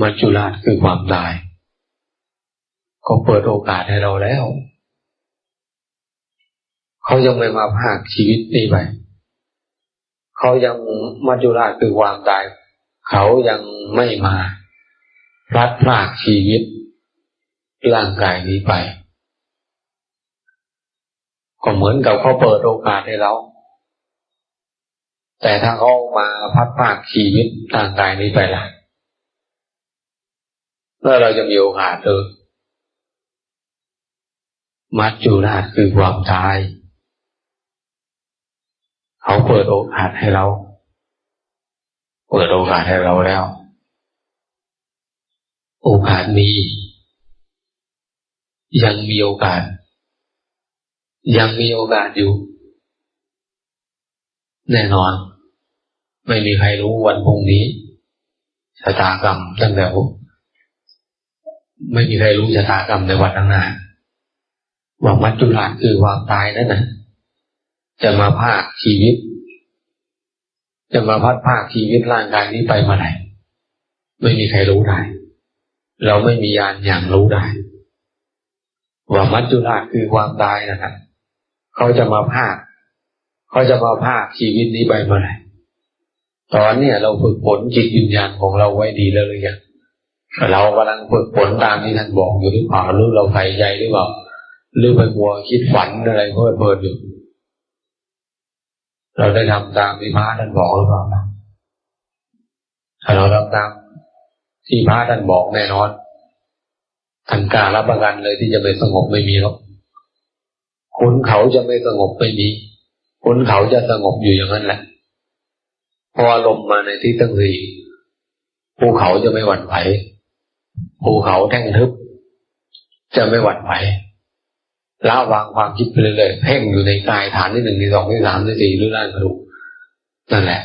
มัจจุราชคือความตายเขาเปิดโอกาสให้เราแล้ว เขายังไม่มาภาคชีวิตนี้ไปเขายังมัจจุราชคือความตาย เขายังไม่มารัดพลากชีวิต ร่างกายนี้ไป ก็เหมือนกับเขาเปิดโอกาสให้เรา แต่ถ้าเขามาพัดพากชีวิตร่างกายนี้ไปล่ะ แล้วเราจะมีโอกาสเออมัจจุราชคือความตาย เขาเปิดโอกาสให้เรา เปิดโอกาสให้เราแล้ว โอกาสมี ยังมีโอกาส ยังมีโอกาสอยู่ แน่นอน ไม่มีใครรู้วันพรุ่งนี้ชะตากรรมตั้งแต่ ไม่มีใครรู้ชะตากรรมในวันข้างหน้าว่ามัจจุราชคือความตายนั่นนะจะมาภาคชีวิต จะมาพัดภาคชีวิตร่างกายนี้ไปมาไหนไม่มีใครรู้ได้ เราไม่มียานอย่างรู้ได้ว่ามัจจุราชคือความตายนะครับเขาจะมาภาคเขาจะมาภาคชีวิตนี้ไปเมื่อไหร่ตอนเนี้ยเราฝึกฝนจิตวิญญาณของเราไว้ดีแล้วหรือยัง เรากำลังฝึกฝนตามที่ท่านบอกอยู่หรือเปล่าหรือเราใส่ใจหรือเปล่าหรือไปมัวคิดฝันอะไรเพื่อเพลินอยู่ เราได้ทำตามที่พระท่านบอกหรือเปล่าถ้าเราทำตามที่พระท่านบอกแน่นอนทันการรับประกันเลยที่จะไม่สงบไม่มีหรอกคุณเขาจะไม่สงบไม่มีคุณเขาจะสงบอยู่อย่างนั้นแหละพอลมมาในที่ตั้งสี่ภูเขาจะไม่หวั่นไหว ภูเขาแท่งทึบ จะไม่หวั่นไหวละวางความคิดไปเรื่อยๆเพ่งอยู่ในกายฐานที่หนึ่งที่สองที่สามที่สี่หรือร่างกระดูกนั่นแหละ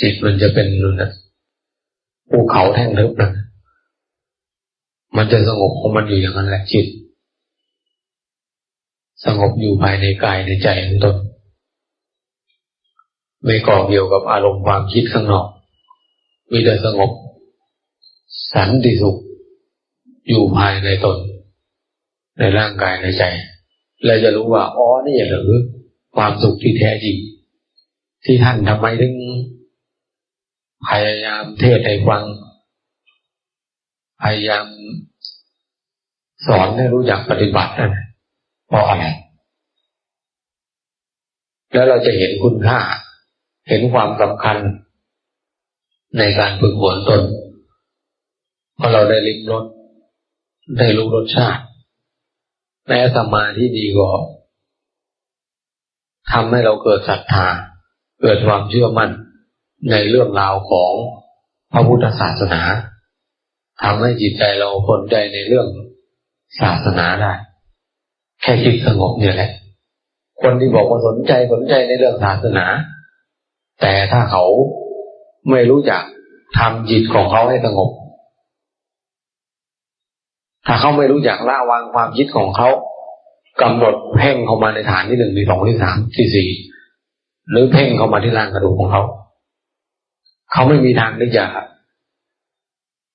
จิตมันจะเป็นนั่นภูเขาแท่งทึบนั่นมันจะสงบของมันอยู่อย่างนั้นแหละจิต สงบอยู่ภายในกายในใจของตนไม่ก่อเกี่ยวกับอารมณ์ความคิดข้างนอก มีแต่สงบ สันติสุข อยู่ภายในตน ในร่างกายในใจ เราจะรู้ว่าอ๋อนี่หรือความสุขที่แท้จริง ที่ท่านทำไมถึงพยายามเทศให้ฟัง พยายามสอนให้รู้จักปฏิบัตินั่นเพราะอะไร แล้วเราจะเห็นคุณค่า เห็นความสำคัญ ในการฝึกฝนตนพอเราได้ลิ้มรส ได้รู้รสชาติ แม้สมาธิดีก็ทำให้เราเกิดศรัทธา เกิดความเชื่อมั่นในเรื่องราวของพระพุทธศาสนาทำให้จิตใจเราสนใจในเรื่องศาสนาได้แค่จิตสงบเนี่ยแหละ คนที่บอกว่าสนใจสนใจในเรื่องศาสนา แต่ถ้าเขาไม่รู้จักทำจิตของเขาให้สงบ ถ้าเขาไม่รู้จักละวางความคิดของเขากำหนดเพ่งเข้ามาในฐานที่หนึ่งที่สองที่สามที่สี่หรือเพ่งเข้ามาที่ร่างกระดูกของเขาเขาไม่มีทางที่จะ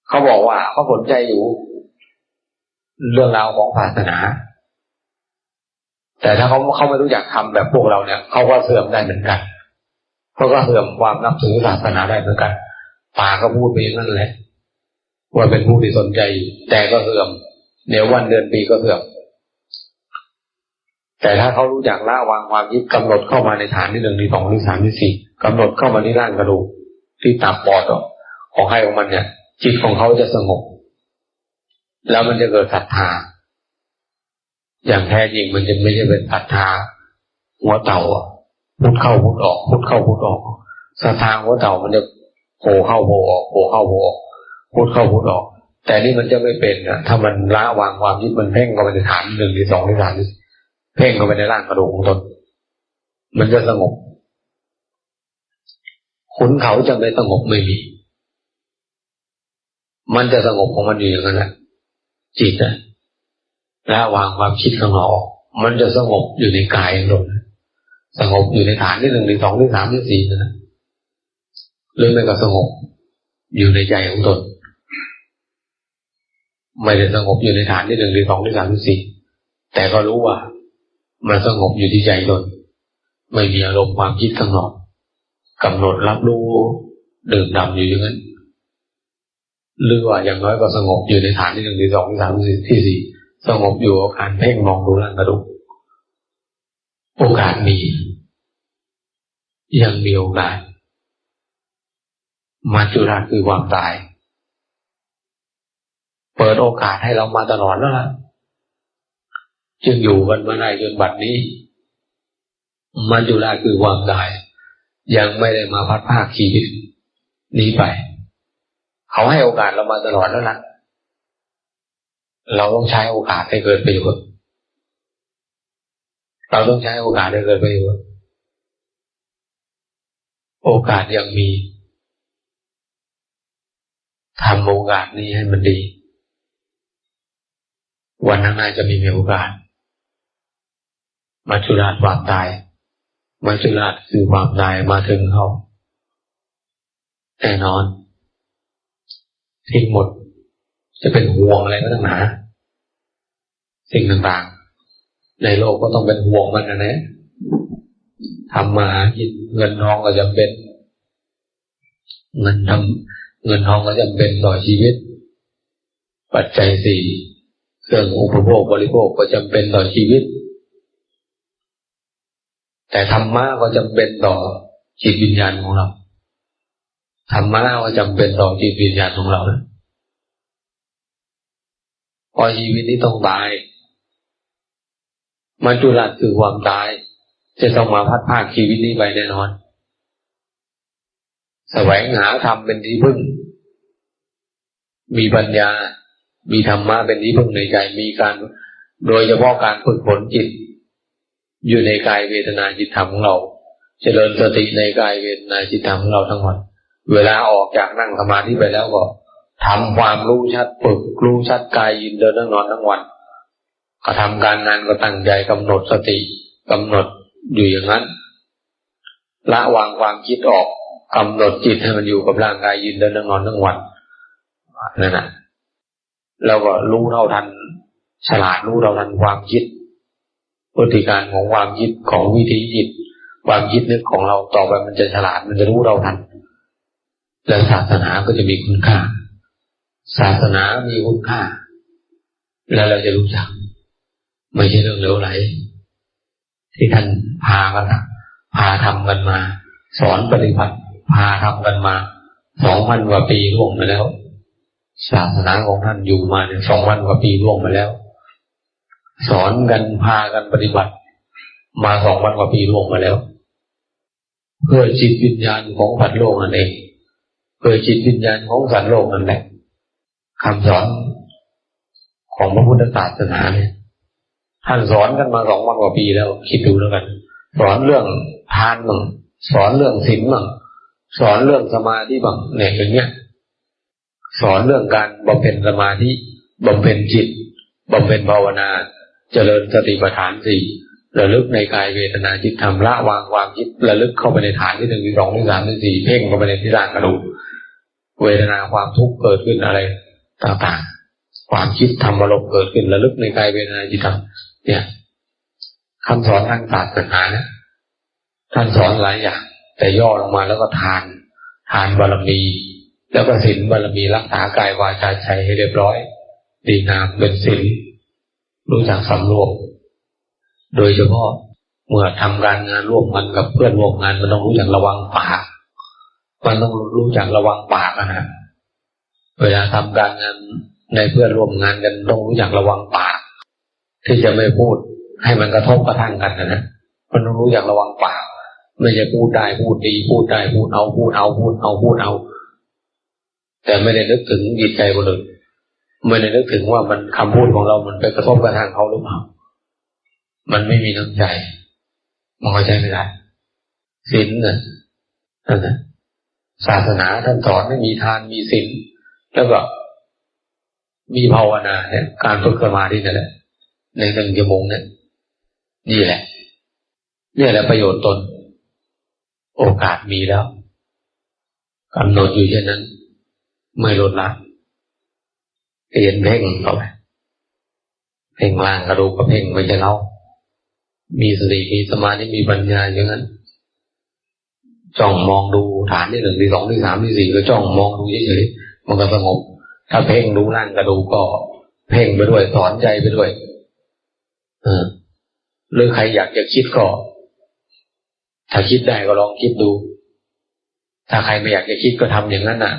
เขาบอกว่าเขาสนใจอยู่ เรื่องราวของศาสนา แต่ถ้าเขาเขาไม่รู้จักทำแบบพวกเราเนี่ยเขาก็เสื่อมได้เหมือนกันเขาก็เสื่อมความนับถือศาสนาได้เหมือนกันปาก็พูดไปนั้นแหละ ว่าเป็นผู้ที่สนใจ แต่ก็เสื่อมเดี๋ยววันเดือนปีก็เสื่อมแต่ถ้าเขารู้จักละวางความยึดกำหนดเข้ามาในฐานที่หนึ่งที่สองที่สามที่สี่กำหนดเข้ามาที่ร่างกระดูกที่ตับปอดของใครของมันเนี่ย จิตของเขาจะสงบ แล้วมันจะเกิดศรัทธาอย่างแท้จริงมันจะไม่ใช่เป็นศรัทธาหัวเต่าพุทเข้าพุทออกพุทเข้าพุทออกศรัทธาหัวเต่ามันจะโผล่เข้าโผล่ออกโผล่เข้าโผล่ออก พูดเข้าพูดออก แต่นี่มันจะไม่เป็นนะถ้ามันละวางความยึดมันเพ่งเข้าไปในฐานหนึ่งที่สองที่สามเพ่งเข้าไปในร่างกระดูกของตนมันจะสงบขุนเขาจะไม่สงบไม่มี มันจะสงบของมันอยู่อย่างนั้นแหละจิตนะละวางความคิดข้างนอกมันจะสงบอยู่ในกายของตนสงบอยู่ในฐานที่หนึ่งที่สองที่สามที่สี่นะหรือไม่ก็สงบอยู่ในใจของตน ไม่ได้สงบอยู่ในฐานที่หนึ่งที่สองที่สามที่สี่แต่ก็รู้ว่า มันสงบอยู่ที่ใจตนไม่มีอารมณ์ความคิดข้างนอกกำหนดรับรู้ดื่มดำอยู่อย่างนั้นหรือว่าอย่างน้อยก็สงบอยู่ในฐานที่หนึ่งที่สองที่สามที่สี่สงบอยู่กับการเพ่งมองดูร่างกระดูกโอกาสมี ยังมีโอกาสมาจุราคือความตาย เปิดโอกาสให้เรามาตลอดแล้วล่ะจึงอยู่กันมาได้จนบัดนี้มาจุราคือความตาย ยังไม่ได้มาพัดภาคชีวิตนี้ไป เขาให้โอกาสเรามาตลอดแล้วล่ะ เราต้องใช้โอกาสให้เกิดประโยชน์เราต้องใช้โอกาสให้เกิดประโยชน์โอกาสยังมีทำโอกาสนี้ให้มันดี วันข้างหน้าจะมีมีโอกาสมาจุราชความตายมาจุราชคือความตายมาถึงเขาแน่นอนทิ้งหมด จะเป็นห่วงอะไรก็ต้องหาสิ่งต่างๆ ในโลกก็ต้องเป็นห่วงมันนะนะทำมากินเงินทองก็จำเป็น เงินทำเงินทองก็จำเป็นต่อชีวิต ปัจจัยสี่ เครื่องอุปโภคบริโภคก็จำเป็นต่อชีวิต แต่ธรรมะก็จำเป็นต่อจิตวิญญาณของเราธรรมะก็จำเป็นต่อจิตวิญญาณของเราพอชีวิตนี้ต้องตายมันจุลัดคือความตาย จะต้องมาพัดภาคชีวิตนี้ไปแน่นอนแสวงหาธรรมเป็นที่พึ่ง มีปัญญา มีธรรมะเป็นที่พึ่งในใจมีการโดยเฉพาะการฝึกฝนจิต อยู่ในกายเวทนาจิตธรรมของเรา เจริญสติในกายเวทนาจิตธรรมของเราทั้งวันเวลาออกจากนั่งสมาธิไปแล้วก็ทำความรู้ชัดฝึกรู้ชัดกายยินเดินนั่งนอนทั้งวันกระทำการงานก็ตั้งใจกำหนดสติกำหนดอยู่อย่างนั้น ละวางความคิดออกกำหนดจิตให้มันอยู่กับร่างกายยืนเดินนั่งนอนทั้งวันนั่นแหละ แล้วก็รู้เท่าทันฉลาดรู้เท่าทันความคิดพฤติการของความคิดของวิธีจิตความคิดนึกของเราต่อไปมันจะฉลาดมันจะรู้เราทันแล้วศาสนาก็จะมีคุณค่า ศาสนามีคุณค่า แล้วเราจะรู้จัก ไม่ใช่เรื่องเลวไหล ที่ท่านพากันพาทำกันมา สอนปฏิบัติ พาทำกันมาสองพันกว่าปีล่วงมาแล้ว ศาสนาของท่านอยู่มาเนี่ยสองพันกว่าปีล่วงมาแล้ว สอนกันพากันปฏิบัติ มาสองพันกว่าปีล่วงมาแล้ว เพื่อจิตวิญญาณของสัตว์โลกนั่นเองเพื่อจิตวิญญาณของสัตว์โลกนั่นแหละคำสอนของพระพุทธศาสนาเนี่ยท่านสอนกันมาสองวันกว่าปีแล้ว คิดดูแล้วกัน สอนเรื่องทานบ้างสอนเรื่องศีลบ้างสอนเรื่องสมาธิบ้างเนี่ยอย่างเงี้ย สอนเรื่องการบำเพ็ญสมาธิบำเพ็ญจิตบำเพ็ญภาวนาเจริญสติปัฏฐานสี่ระลึกในกายเวทนาจิตธรรมละวางความคิดระลึกเข้าไปในฐานที่หนึ่งที่สองที่สามที่สี่เพ่งเข้าไปในที่ร่างกระดูกเวทนาความทุกข์เกิดขึ้นอะไรต่างๆ ความคิดธรรมอารมณ์เกิดขึ้นระลึกในกายเวทนาจิตธรรมเนี่ยคำสอนทางศาสนานี่ยท่านสอนหลายอย่าง แต่ย่อลงมาแล้วก็ทาน ทานบารมี แล้วก็ศีลบารมีรักษากายวาจาใจให้เรียบร้อย ดีงามเป็นศีลรู้จักสำรวมโดยเฉพาะเมื่อทำการงานร่วมกันกับเพื่อนร่วมงานมันต้องรู้จักระวังปาก มันต้องรู้จักระวังปากนะเวลาทำการงานในเพื่อนร่วมงานกันต้องรู้จักระวังปาก ที่จะไม่พูดให้มันกระทบกระทั่งกันนะนะมันต้องรู้อย่างระวังปาก ไม่จะพูดได้พูดดีพูดได้พูดเอาพูดเอาพูดเอาพูดเอา แต่ไม่ได้นึกถึงจิตใจคนอื่นไม่ได้นึกถึงว่ามันคำพูดของเรา มันไปกระทบกระทั่งเขาหรือเปล่า มันไม่มีน้ำใจมันก็ใช้ไม่ได้ศีลน่ะนั่นนะศาสนาท่านสอนให้มีทานมีศีลแล้วก็มีภาวนาเนี่ยการฝึกสมาธินั่นแหละ ในหนึ่งชั่วโมงนั้นนี่แหละนี่แหละประโยชน์ตน โอกาสมีแล้วกำหนดอยู่เช่นนั้น ไม่ลดละเรียนเพ่งเข้าไปเพ่งล่างกระดูกก็เพ่งไม่ใช่เรา มีสติมีสมาธิมีปัญญาอย่างนั้นจ้องมองดูฐานที่หนึ่งที่สองที่สามที่สี่ก็จ้องมองดูเฉยๆมันก็สงบ ถ้าเพ่งดูล่างกระดูกก็ เพ่งไปด้วยสอนใจไปด้วย เออหรือใครอยากจะคิดก็ถ้าคิดได้ก็ลองคิดดู ถ้าใครไม่อยากจะคิดก็ทำอย่างนั้นน่ะ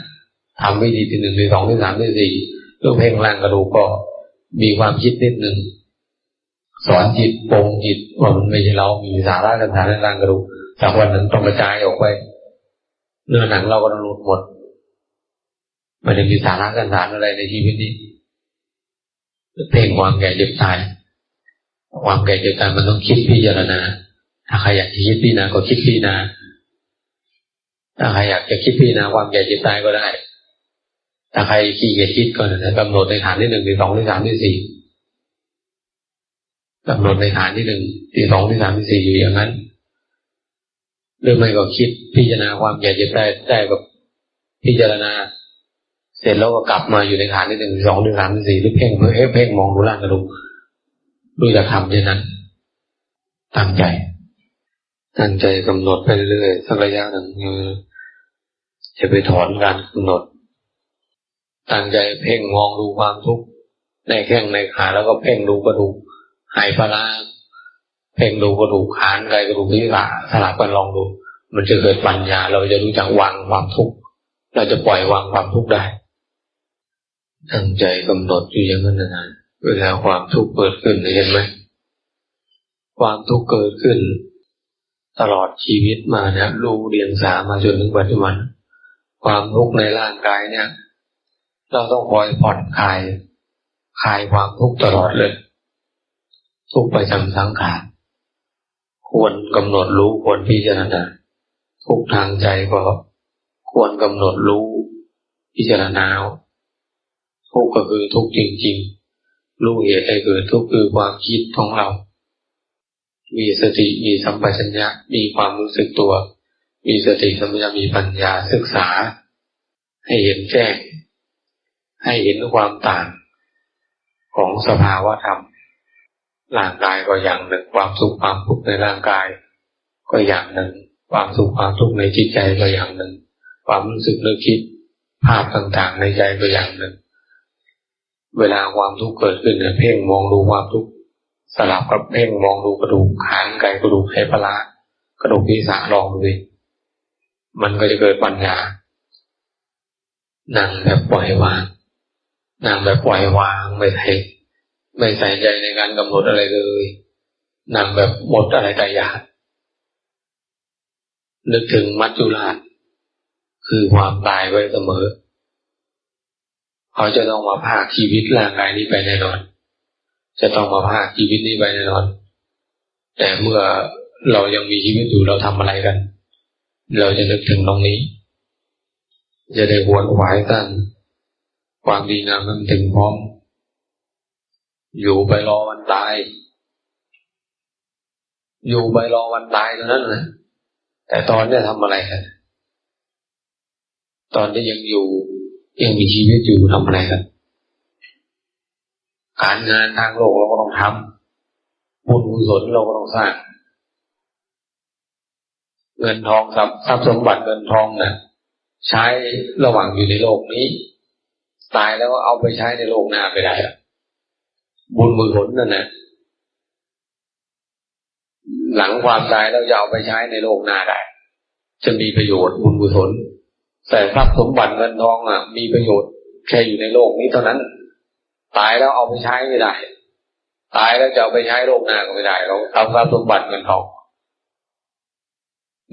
ทำวิธีที่หนึ่งที่สองที่สามที่สี่เรื่องเพ่งล่างกระดูกก็มีความคิดนิดหนึ่งสอนจิตปรงจิตว่ามันไม่ใช่เรา มีสาระกันฐานในร่างกระดูกจากวันนั้นต้องกระจายออกไปเนื้อหนังเราก็ต้องหลุดหมดไม่ได้มีสาระกันฐานอะไรในชีวิตนี้เพลงความแก่เจ็บตาย ความแก่เจ็บตายมันต้องคิดพิจารณา ถ้าใครอยากจะคิดพิจารณาก็คิดพิจารณาถ้าใครอยากจะคิดพิจารณาความแก่เจ็บตายก็ได้ ถ้าใครขี้เกียจคิดก็นะกำหนดในฐานที่หนึ่งที่สองที่สามที่สี่กำหนดในฐานที่หนึ่งที่สองที่สามที่สี่อยู่อย่างนั้นหรือไม่ก็คิดพิจารณาความแก่เจ็บได้ได้กับพิจารณา เสร็จแล้วก็กลับมาอยู่ในฐานที่หนึ่งที่สองที่สามที่สี่หรือเพ่งเพื่อเพ่งมองดูร่างกระดูกดูจะทำเช่นนั้นตั้งใจตั้งใจกำหนดไปเรื่อยๆสักระยะหนึ่งจะไปถอนการกำหนด ตั้งใจเพ่งมองดูความทุกข์ในแข้งในขาแล้วก็เพ่งดูกระดูกหายปลาเพ่งดูกระดูกขานกายกระดูกที่ขาสลับกันลองดู มันจะเกิดปัญญา เราจะรู้จักวางความทุกข์เราจะปล่อยวางความทุกข์ได้ ตั้งใจกำหนดอยู่อย่างนั้นนานเวลาความทุกข์เกิดขึ้นเห็นไหมความทุกข์เกิดขึ้น ตลอดชีวิตมาเนี่ยรู้เรียนสามาจนถึงปัจจุบัน ความทุกข์ในร่างกายเนี่ย เราต้องคอยผ่อนคลายคลายความทุกข์ตลอดเลย ทุกไปจำสังขารควรกำหนดรู้ควรพิจารณาทุกทางใจก็ควรกำหนดรู้ พิจารณาทุกก็คือทุกจริงๆ รู้เหตุให้เกิดทุกคือความคิดของเรา มีสติมีสัมปชัญญะมีความรู้สึกตัว มีสติสัมปชัญญะมีปัญญาศึกษา ให้เห็นแจ้ง ให้เห็นความต่างของสภาวะธรรม ร่างกายก็อย่างหนึ่ง ความสุขความทุกข์ในร่างกาย ก็อย่างหนึ่ง ความสุขความทุกข์ในจิตใจก็อย่างหนึ่ง ความรู้สึกนึกคิดภาพต่างๆในใจก็อย่างหนึ่ง เวลาความทุกข์เกิดขึ้นเนี่ยเพ่งมองดูความทุกข์สลับกับเพ่งมองดูกระดูกขานไก่กระดูกไขปลากระดูกพิสาลองดูดิมันก็จะเกิดปัญญานั่งแบบปล่อยวาง นั่งแบบปล่อยวางไม่ใช่ไม่ใส่ใจในการกำหนดอะไรเลยนั่งแบบหมดอะไรแต่อยากนึกถึงมัจจุราช คือความตายไว้เสมอ เขาจะต้องมาพากชีวิตร่างกายนี้ไปแน่นอน จะต้องมาพากชีวิตนี้ไปแน่นอน แต่เมื่อเรายังมีชีวิตอยู่เราทำอะไรกัน เราจะนึกถึงตรงนี้ จะได้หวนหวายกัน ความดีงามมันถึงพร้อม อยู่ไปรอวันตาย อยู่ไปรอวันตายเท่านั้นนะแต่ตอนนี้ทำอะไรกันตอนที่ยังอยู่ยังมีชีวิตอยู่ทำอะไรกันการงานทางโลกเราก็ต้องทำบุญกุศลเราก็ต้องสร้าง เงินทองทรัพย์สมบัติเงินทองน่ะ ใช้ระหว่างอยู่ในโลกนี้ ตายแล้วเอาไปใช้ในโลกหน้าไปได้บุญมือผลนั่นนะหลังความตายเราจะเอาไปใช้ในโลกหน้าได้ จะมีประโยชน์บุญกุศลแต่ทรัพย์สมบัติเงินทองอะ มีประโยชน์แค่อยู่ในโลกนี้เท่านั้น ตายแล้วเอาไปใช้ไม่ได้ ตายแล้วจะเอาไปใช้โลกหน้าก็ไม่ได้เราเอาทรัพย์สมบัติเงินทอง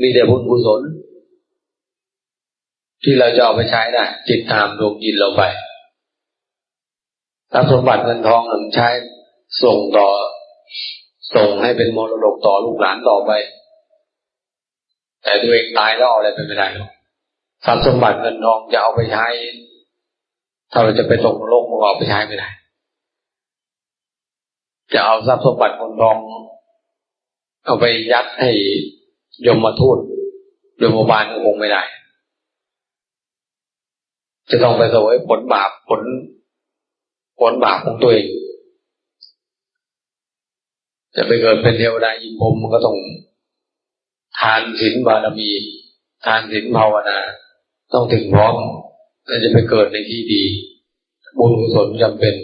มีแต่บุญกุศลที่เราจะเอาไปใช้ได้จิตตามดวงจิตเราไป ทรัพย์สมบัติเงินทองหนึ่งใช้ส่งต่อ ส่งให้เป็นมรดกต่อลูกหลานต่อไป แต่ตัวเองตายแล้วเอาอะไรไปไม่ได้หรอกทรัพย์สมบัติเงินทองจะเอาไปใช้ ถ้าเราจะไปตกโลกมันเอาไปใช้ไม่ได้ จะเอาทรัพย์สมบัติเงินทอง เอาไปยัดให้ยมมาทูตยมบาลคงไม่ได้ จะต้องไปสวยผลบาปผล ผลบาปของตัวเองจะไปเกิดเป็นเทวดาอินพรมมันก็ต้องทานศีลบารมี ทานศีลภาวนา ต้องถึงพร้อมแล้วจะไปเกิดในที่ดี บุญกุศลจำเป็น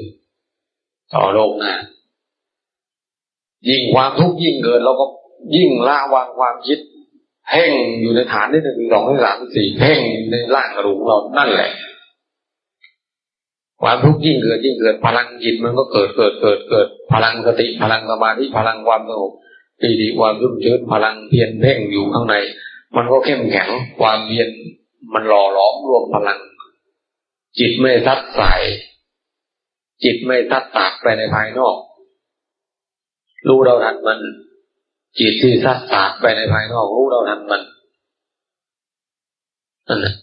ต่อโลกหน้ายิ่งความทุกข์ยิ่งเกิดเราก็ยิ่งละวางความคิดเพ่งอยู่ในฐานที่หนึ่งสองสามสี่เพ่งในร่างกระดูกเรานั่นแหละ ความทุกข์ยิ่งเกิดยิ่งเกิดพลังจิตมันก็เกิดเกิดเกิดเกิด พลังสติพลังสมาธิพลังความสงบปีติความรุ่มชื้นพลังเพียรเพ่งอยู่ข้างใน มันก็เข้มแข็งความเพียรมันหล่อหลอมรวมพลัง จิตไม่ซัดใส่จิตไม่ซัดตากไปในภายนอก รู้เราทันมัน จิตที่ซัดตากไปในภายนอก รู้เราทันมันนั่นแหละ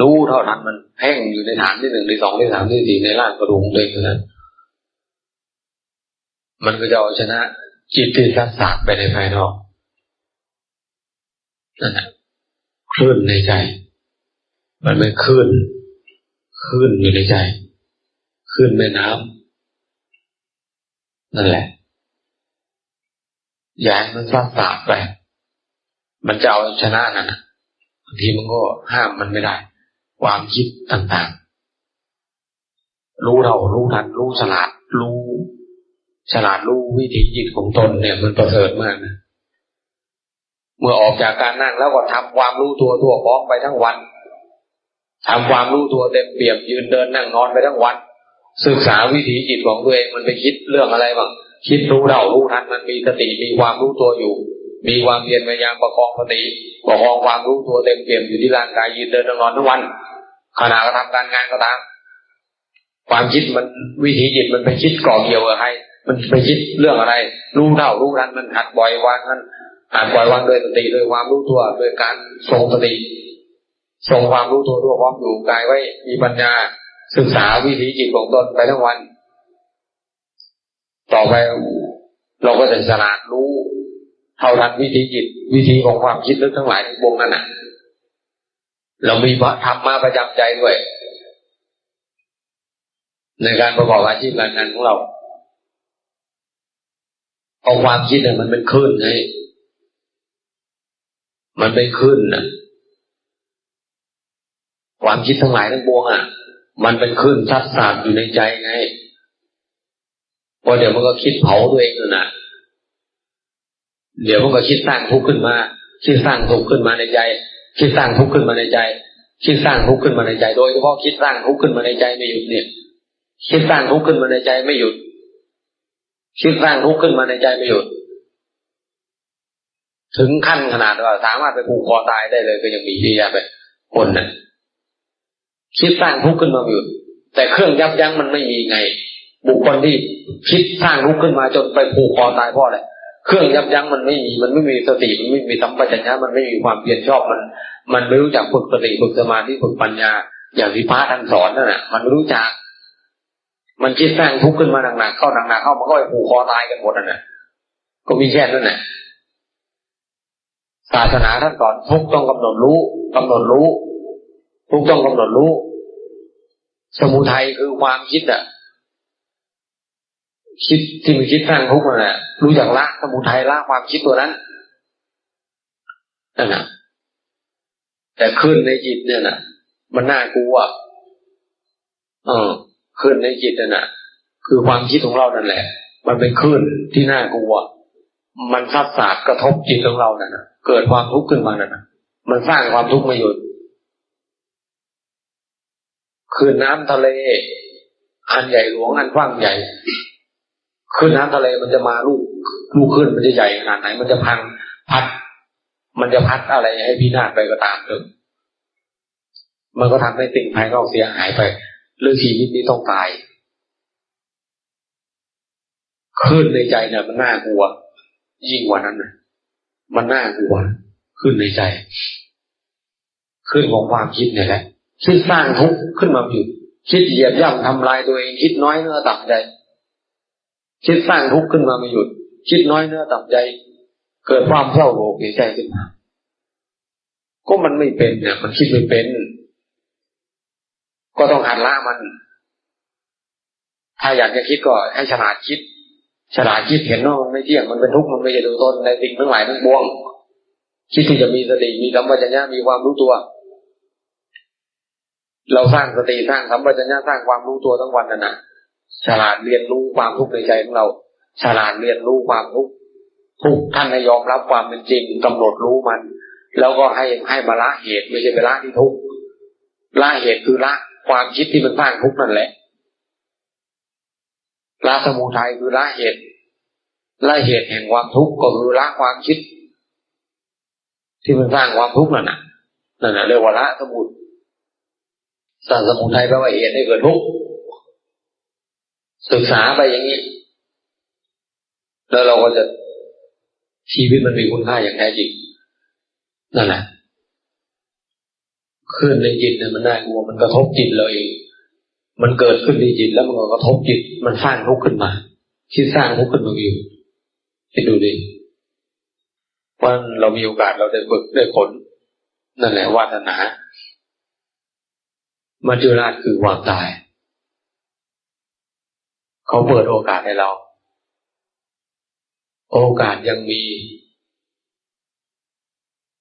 รู้เท่าทันมันแห้งอยู่ในฐานที่หนึ่งที่สองที่สามที่สี่ในร่างกระดูกเลยนั้นมันก็จะเอาชนะจิตที่ซัดสากไปในภายนอกนั่นแหละคลื่นในใจ มันเป็นคลื่นคลื่นอยู่ในใจคลื่นแม่น้ำนั่นแหละอย่าให้มันซัดสากไป มันจะเอาชนะนั่นนะบางทีมันก็ห้ามมันไม่ได้ ความคิดต่างๆ รู้เรา รู้ทัน รู้ฉลาด รู้ฉลาดรู้วิธีจิตของตนเนี่ย มันประเสริฐมากนะ เมื่อออกจากการนั่งแล้วก็ทำความรู้ตัวทั่วพร้อมไปทั้งวันทำความรู้ตัวเต็มเปี่ยมยืนเดินนั่งนอนไปทั้งวัน ศึกษาวิถีจิตของตัวเองมันไปคิดเรื่องอะไรบ้างคิดรู้เรารู้ทันมันมีสติมีความรู้ตัวอยู่ มีความเพียรพยายามประคองสติประคองความรู้ตัวเต็มเปี่ยมอยู่ที่ร่างกายยืนเดินนั่งนอนทั้งวัน ขณะกระทำการงานก็ตามความคิดมันวิธีจิตมันไปคิดก่อเกี่ยวกับใครมันไปคิดเรื่องอะไร รู้เท่ารู้ทันมันหัดปล่อยวางมันหัดปล่อยวางโดยสติโดยความรู้ตัวโดยการทรงสติทรงความรู้ตัวทั่วพร้อมอยู่กายไว้มีปัญญาศึกษาวิธีจิตของตนไปทั้งวัน ต่อไปเราก็จะฉลาดรู้เท่าทันวิธีจิต วิธีของความคิดลึกทั้งหลายทั้งปวงนั่นน่ะ เรามีธรรมมาประจำใจด้วย ในการประกอบอาชีพการงานของเราเอาความคิดเนี่ยมันเป็นคลื่นไงมันเป็นคลื่นนะความคิดทั้งหลายทั้งปวงอะ มันเป็นคลื่นซัดสาดอยู่ในใจไงพอเดี๋ยวมันก็คิดเผาตัวเองนะเดี๋ยวมันก็คิดสร้างทุกข์ขึ้นมาคิดสร้างทุกข์ขึ้นมาในใจ คิดสร้างทุกข์ขึ้นมาในใจ คิดสร้างทุกข์ขึ้นมาในใจ โดยเฉพาะคิดสร้างทุกข์ขึ้นมาในใจไม่หยุดเนี่ย คิดสร้างทุกข์ขึ้นมาในใจไม่หยุด คิดสร้างทุกข์ขึ้นมาในใจไม่หยุด ถึงขั้นขนาดว่าสามารถไปผูกคอตายได้เลย ก็ยังมีที่ยาไปคนน่ะคิดสร้างทุกข์ขึ้นมาหยุดแต่เครื่องยับยั้งมันไม่มีไง บุคคลที่คิดสร้างทุกข์ขึ้นมาจนไปผูกคอตายเพราะอะไร เครื่องยับยั้งมันไม่มีมันไม่มีสติมันไม่มีสัมปชัญญะมันไม่มีความเพียรชอบมัน มันไม่รู้จักฝึกสติฝึกสมาธิฝึกปัญญา อย่างที่พระท่านสอนนั่นแหละมันไม่รู้จัก มันคิดสร้างทุกข์ขึ้นมาหนักๆเข้าหนักๆเข้ามันก็ไปผูกคอตายกันหมดนั่นแหละก็มีแค่นั้นแหละศาสนาท่านสอนทุกต้องกำหนดรู้กำหนดรู้ ทุกต้องกำหนดรู้ สมุทัยคือความคิดอะ คิดที่มันคิดสร้างทุกข์นั่นแหละรู้จักละสมุทัยละความคิดตัวนั้นนั่นแหละแต่ขึ้นในจิตเนี่ยนะมันน่ากลัวเออขึ้นในจิตเนี่ยนะคือความคิดของเรานั่นแหละ มันเป็นขึ้นที่น่ากลัว มันซัดสาดกระทบจิตของเรานั่นนะเกิดความทุกข์ขึ้นมานั่นนะมันสร้างความทุกข์มาหยุดคืนน้ำทะเล อันใหญ่หลวงอันกว้างใหญ่ ขึ้นน้ำทะเลมันจะมาลูกลูกขึ้นมันจะใหญ่ขนาดไหน มันจะพังพัด มันจะพัดอะไรให้พินาศไปก็ตามเถอะมันก็ทำให้สิ่งภายนอกเสียหายไปเรื่องชีวิตนี้ต้องตายขึ้นในใจเนี่ยมันน่ากลัว ยิ่งกว่านั้นนะมันน่ากลัว ขึ้นในใจ ขึ้นของความคิดเนี่ยแหละคิดสร้างทุกข์ขึ้นมาอยู่คิดเหยียบย่ำทำลายตัวเองคิดน้อยเนื้อต่ำใจ คิดสร้างทุกข์ขึ้นมาไม่หยุด คิดน้อยเนื้อต่ำใจ เกิดความเศร้าโศกเสียใจขึ้นมาก็มันไม่เป็นเนี่ยมันคิดไม่เป็น ก็ต้องหัดละมัน ถ้าอยากจะคิดก็ให้ฉลาดคิด ฉลาดคิดเห็นว่ามันไม่เที่ยงมันเป็นทุกข์มันไม่ใช่ตัวตนในสิ่งทั้งหลายทั้งปวงคิดที่จะมีสติมีสัมปชัญญะมีความรู้ตัว เราสร้างสติสร้างสัมปชัญญะสร้างความรู้ตัวทั้งวันนั่นนะ ฉลาดเรียนรู้ความทุกข์ในใจของเรา ฉลาดเรียนรู้ความทุกข์ทุกท่านให้ยอมรับความเป็นจริงกำหนดรู้มัน แล้วก็ให้ให้มาละเหตุไม่ใช่ไปละที่ทุกข์ละเหตุคือละความคิดที่มันสร้างทุกข์นั่นแหละละสมุทัยคือละเหตุละเหตุแห่งความทุกข์ก็คือละความคิด ที่มันสร้างความทุกข์นั่นน่ะนั่นน่ะเรียกว่าละสมุทสร้างสมุทัยแปลว่าเหตุให้เกิดทุกข์ ศึกษาไปอย่างนี้ แล้วเราก็จะชีวิตมันมีคุณค่าอย่างแท้จริงนั่นแหละขึ้นในจิตเนี่ยมันน่ากลัวมันกระทบจิตเลยมันเกิดขึ้นในจิตแล้วมันก็กระทบจิต มันสร้างทุกข์ขึ้นมา ที่สร้างทุกข์ขึ้นมาอยู่ให้ดูดิว่าเรามีโอกาสเราได้ฝึกได้ผลนั่นแหละวาสนามัจจุราชคือความตาย เขาเปิดโอกาสให้เรา โอกาสยังมี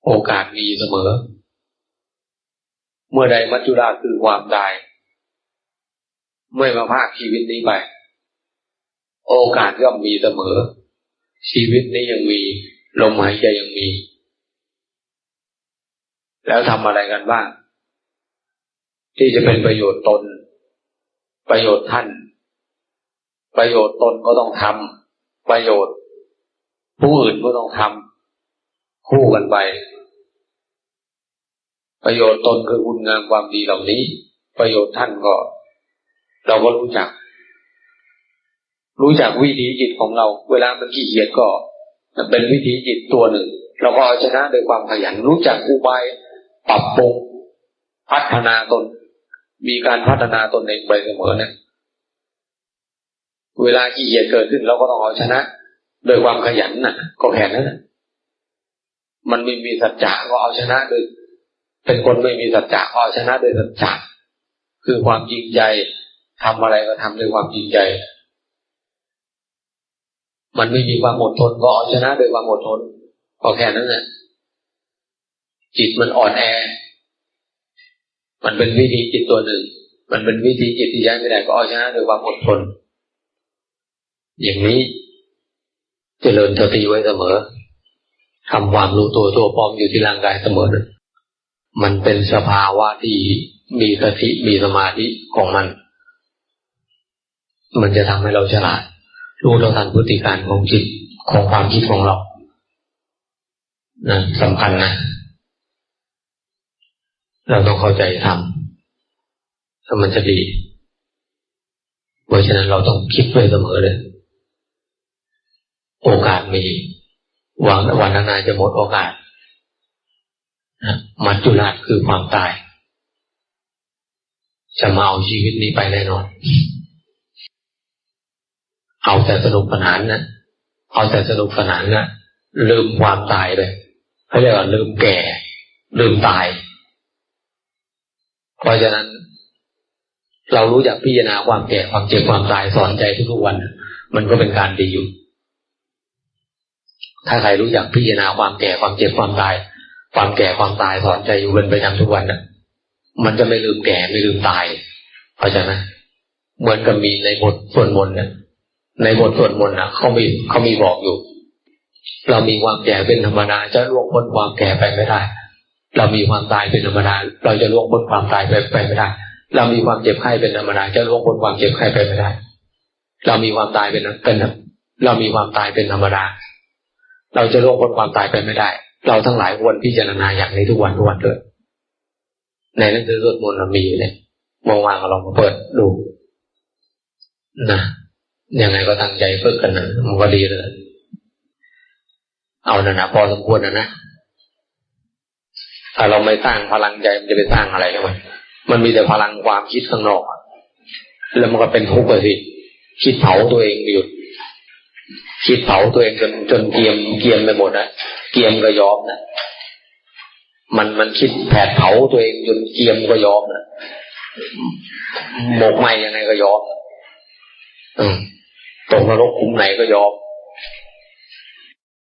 โอกาสมีเสมอ เมื่อใดมัจจุราชคือความตาย ไม่มาภาคชีวิตนี้ไป โอกาสย่อมมีเสมอ ชีวิตนี้ยังมี ลมหายใจยังมี แล้วทำอะไรกันบ้างที่จะเป็นประโยชน์ตน ประโยชน์ท่าน ประโยชน์ตนก็ต้องทำประโยชน์ ผู้อื่นก็ต้องทำคู่กันไป ประโยชน์ตนคือคุณงามความดีเหล่านี้ ประโยชน์ท่านก็ เราก็รู้จัก รู้จักวิธีจิตของเรา เวลามันขี้เกียจก็เป็นวิธีจิตตัวหนึ่ง เราก็เอาชนะโดยความขยันรู้จักอุบายปรับปรุงพัฒนาตน มีการพัฒนาตนเองไปเสมอเนะ เวลาขี้เกียจเกิดขึ้นเราก็ต้องเอาชนะโดยความขยันนะ่ะ ก็แค่นั้นนะมันไม่มีสัจจะก็เอาชนะโดยเป็นคนไม่มีสัจจะก็เอาชนะโดยสัจจะคือความจริงใจทำอะไรก็ทำด้วยความจริงใจ มันไม่มีความอดทนก็เอาชนะโดยความอดทนก็แค่นั้นแหละจิตมันอ่อนแอ มันเป็นวิธีจิตตัวหนึ่ง มันเป็นวิธีจิตที่ย้ายไม่ได้ก็เอาชนะโดยความอดทน อย่างนี้จเจริญสติไว้เสมอทำความรู้ตัวตัวปลอมอยู่ที่ร่างกายเสมอนะมันเป็นสภาวะที่มีสติมีสมาธิของมัน มันจะทำให้เราฉลาด รู้เท่าทันพฤติการของจิตของความคิดของเรานะสำคัญนะเราต้องเข้าใจทำถ้ามันจะดี เพราะฉะนั้นเราต้องคิดไว้เสมอเลย โอกาสมีหวังวันนานาจะหมดโอกาสมัจจุราชคือความตาย จะมาเอาชีวิตนี้ไปแน่นอน เอาแต่สนุกสนานนะเอาแต่สนุกสนานนะลืมความตายเลยเขาเรียกว่าลืมแก่ ลืมตาย เพราะฉะนั้น เรารู้จักพิจารณาความแก่ความเจ็บความตายสอนใจทุกๆวัน มันก็เป็นการดีอยู่ ถ้าใครรู้จักพิจารณาความแก่ความเจ็บความตาย ความแก่ความตายสอนใจอยู่เป็นประจำทุกวันนะมันจะไม่ลืมแก่ไม่ลืมตายเพราะฉะนั้นเหมือนกับมีในบทส่วนมนต์เนี่ยในบทสวดมนต์นะเขามีเขามีบอกอยู่ เรามีความแก่เป็นธรรมดาจะล่วงพ้นความแก่ไปไม่ได้ เรามีความตายเป็นธรรมดาเราจะล่วงพ้นความตายไปไปไม่ได้ เรามีความเจ็บไข้เป็นธรรมดาจะล่วงพ้นความเจ็บไข้ไปไม่ได้ เรามีความตายเป็นเป็นเรามีความตายเป็นธรรมดา เราจะล่วงพ้นความตายไปไม่ได้ เราทั้งหลายควรพิจารณาอย่างนี้ทุกวันทุกวันเลยในหนังสือสวดมนต์เรามีอยู่เนี่ยว่างเรามาเปิดดูนะยังไงก็ตั้งใจฝึกกันนะมันก็ดีเลย เอานะนะพอสมควรนะนะถ้าเราไม่สร้างพลังใจมันจะไปสร้างอะไรกันมันมันมีแต่พลังความคิดข้างนอก แล้วมันก็เป็นทุกข์เลยสิคิดเผาตัวเองอยู่ คิดเผาตัวเองจนจนเกียมเกียมไปหมดนะเกียมก็ยอมนะมันมันคิดแผดเผาตัวเองจนเกียมก็ยอมนะหมกไหมยังไงก็ยอมอืมตกนรกขุมไหนก็ยอม